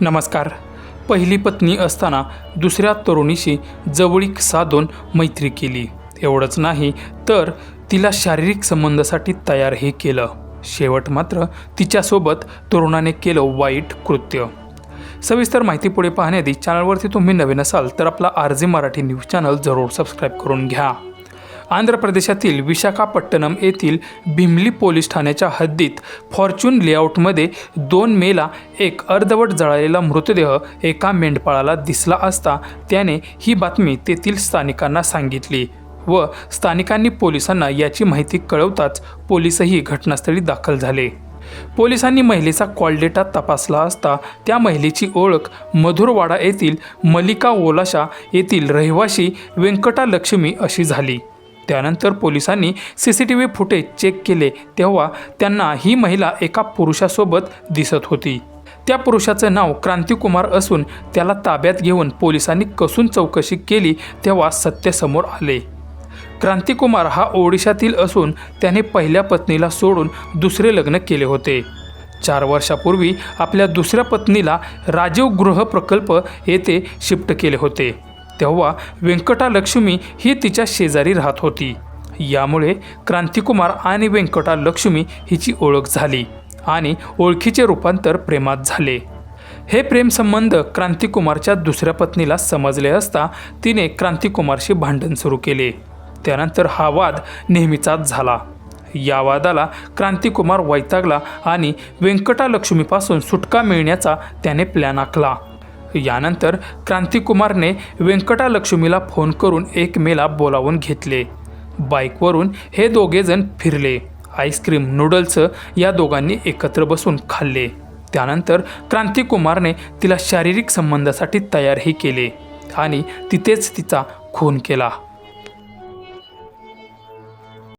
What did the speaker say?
नमस्कार. पहिली पत्नी असताना दुसऱ्या तरुणीशी जवळीक साधून मैत्री केली. एवढंच नाही तर तिला शारीरिक संबंधासाठी तयारही केलं. शेवट मात्र तिच्यासोबत तरुणाने केलं वाईट कृत्य. सविस्तर माहिती पुढे पाहण्याआधी चॅनलवरती तुम्ही नवीन असाल तर आपला R J Marathi news channel जरूर सबस्क्राईब करून घ्या. आंध्र प्रदेशातील विशाखापट्टणम येथील भिमली पोलीस ठाण्याच्या हद्दीत फॉर्च्यून लेआउटमध्ये दोन मेला एक अर्धवट जळालेला मृतदेह एका मेंढपाळाला दिसला असता त्याने ही बातमी तेथील स्थानिकांना सांगितली व स्थानिकांनी पोलिसांना याची माहिती कळवताच पोलीसही घटनास्थळी दाखल झाले. पोलिसांनी महिलेचा कॉल डेटा तपासला असता त्या महिलेची ओळख मधुरवाडा येथील मलिका ओलाशा येथील रहिवाशी व्यंकटा लक्ष्मी अशी झाली. त्यानंतर पोलिसांनी C C T V footage check केले तेव्हा त्यांना ही महिला एका पुरुषासोबत दिसत होती. त्या पुरुषाचं नाव क्रांतिकुमार असून त्याला ताब्यात घेऊन पोलिसांनी कसून चौकशी केली तेव्हा सत्य समोर आले. क्रांतिकुमार हा ओडिशातील असून त्याने पहिल्या पत्नीला सोडून दुसरे लग्न केले होते. चार वर्षापूर्वी आपल्या दुसऱ्या पत्नीला राजीव गृह प्रकल्प येथे शिफ्ट केले होते. तेव्हा व्यंकटालक्ष्मी ही तिच्या शेजारी राहत होती. यामुळे क्रांतिकुमार आणि व्यंकटालक्ष्मी हिची ओळख झाली आणि ओळखीचे रूपांतर प्रेमात झाले. हे प्रेमसंबंध क्रांतिकुमारच्या दुसऱ्या पत्नीला समजले असता तिने क्रांतिकुमारशी भांडण सुरू केले. त्यानंतर हा वाद नेहमीचाच झाला. या वादाला क्रांतिकुमार वैतागला आणि व्यंकटालक्ष्मीपासून सुटका मिळण्याचा त्याने प्लॅन आखला. यानंतर क्रांतिकुमारने व्यंकटालक्ष्मीला फोन करून एक मेला बोलावून घेतले. बाईकवरून हे दोघेजण फिरले. आईस्क्रीम नूडल्स या दोघांनी एकत्र बसून खाल्ले. त्यानंतर क्रांतिकुमारने तिला शारीरिक संबंधासाठी तयारही केले आणि तिथेच तिचा खून केला.